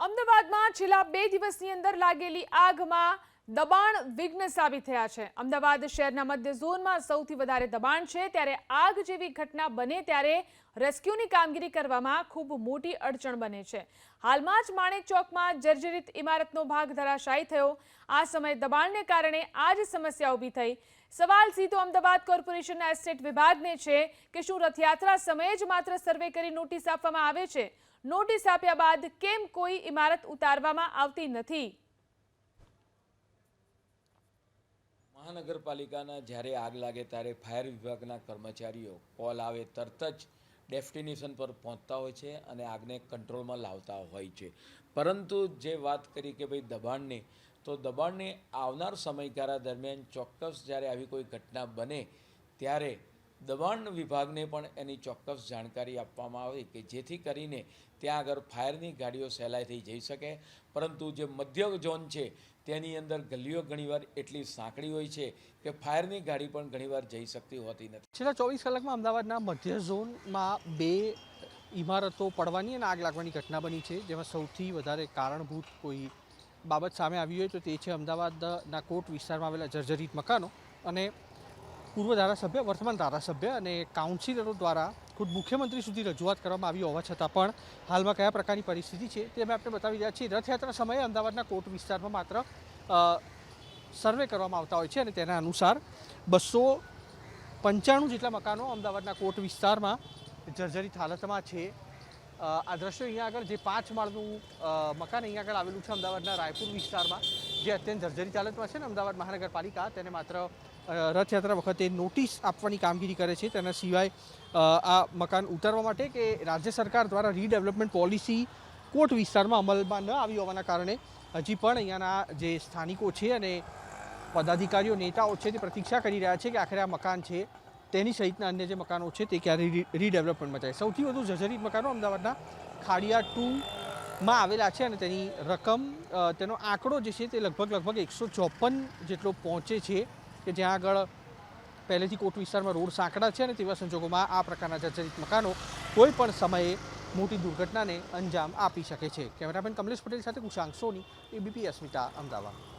અમદાવાદમાં છેલ્લા બે દિવસની અંદર લાગેલી આગમાં દબાણ વિઘ્ન સાબિત થયા છે. અમદાવાદ શહેરના મધ્ય ઝોનમાં સૌથી વધારે દબાણ છે. ત્યારે આગ જેવી ઘટના બને ત્યારે રેસ્ક્યુની કામગીરી કરવામાં ખૂબ મોટી અડચણ બને છે. હાલમાં જ માણેક ચોકમાં જર્જરિત ઇમારતનો ભાગ ધરાશાયી થયો. આ સમયે દબાણને કારણે આ જ સમસ્યા ઊભી થઈ. સવાલ સીધો અમદાવાદ કોર્પોરેશનના એસ્ટેટ વિભાગને છે કે શું રથયાત્રા સમયે જ માત્ર સર્વે કરી નોટિસ આપવામાં આવે છે? નોટિસ આપ્યા બાદ કેમ કોઈ ઇમારત ઉતારવામાં આવતી નથી? મહાનગરપાલિકાના જ્યારે આગ લાગે ત્યારે ફાયર વિભાગના કર્મચારીઓ કોલ આવે તરત જ ડેસ્ટિનેશન પર પહોંચતા હોય છે અને આગને કંટ્રોલમાં લાવતા હોય છે. પરંતુ જે વાત કરી કે ભાઈ દબાણની, તો દબાણની આવનાર સમયગાળા દરમિયાન ચોક્કસ જ્યારે આવી કોઈ ઘટના બને, ત્યારે દબાણ વિભાગને પણ એની ચોક્કસ જાણકારી આપવામાં આવે કે જેથી કરીને ત્યાં આગળ ફાયરની ગાડીઓ સહેલાઈથી જઈ શકે. પરંતુ જે મધ્ય ઝોન છે, તેની અંદર ગલીઓ ઘણીવાર એટલી સાંકડી હોય છે કે ફાયરની ગાડી પણ ઘણીવાર જઈ શકતી હોતી નથી. છેલ્લા ચોવીસ કલાકમાં અમદાવાદના મધ્ય ઝોનમાં બે ઇમારતો પડવાની અને આગ લાગવાની ઘટના બની છે, જેમાં સૌથી વધારે કારણભૂત કોઈ બાબત સામે આવી હોય તો તે છે અમદાવાદના કોટ વિસ્તારમાં આવેલા જર્જરિત મકાનો અને પૂર્વ ધારાસભ્ય, વર્તમાન ધારાસભ્ય અને કાઉન્સિલરો દ્વારા ખુદ મુખ્યમંત્રી સુધી રજૂઆત કરવામાં આવી હોવા છતાં પણ હાલમાં કયા પ્રકારની પરિસ્થિતિ છે તે અમે આપણે બતાવી રહ્યા છીએ. રથયાત્રા સમયે અમદાવાદના કોટ વિસ્તારમાં માત્ર સર્વે કરવામાં આવતા હોય છે અને તેના અનુસાર બસો પંચાણું જેટલા મકાનો અમદાવાદના કોટ વિસ્તારમાં જર્જરિત હાલતમાં છે. આ દ્રશ્ય અહીંયા આગળ જે પાંચ માળનું મકાન અહીંયા આગળ આવેલું છે અમદાવાદના રાયપુર વિસ્તારમાં, જે અત્યંત જર્જરિત હાલતમાં છે ને અમદાવાદ મહાનગરપાલિકા, તેને માત્ર રથયાત્રા વખતે નોટિસ આપવાની કામગીરી કરે છે. તેના સિવાય આ મકાન ઉતારવા માટે કે રાજ્ય સરકાર દ્વારા રીડેવલપમેન્ટ પોલિસી કોટ વિસ્તારમાં અમલમાં ન આવી હોવાના કારણે, હજી પણ અહીંયાના જે સ્થાનિકો છે અને પદાધિકારીઓ, નેતાઓ છે તે પ્રતીક્ષા કરી રહ્યા છે કે આખરે આ મકાન છે તેની સહિતના અન્ય જે મકાનો છે તે ક્યારે રી- રીડેવલપમેન્ટમાં જાય. સૌથી વધુ જર્જરિત મકાનો અમદાવાદના ખાડિયા ટુમાં આવેલા છે અને તેની રકમ તેનો આંકડો જે છે તે લગભગ લગભગ એકસો ચોપન જેટલો પહોંચે છે કે જ્યાં આગળ પહેલેથી કોટ વિસ્તારમાં રોડ સાંકડા છે અને તેવા સંજોગોમાં આ પ્રકારના જર્જરિત મકાનો કોઈ પણ સમયે મોટી દુર્ઘટનાને અંજામ આપી શકે છે. કેમેરામેન કમલેશ પટેલ સાથે કુશાંક સોની, એબીપી અસ્મિતા, અમદાવાદ.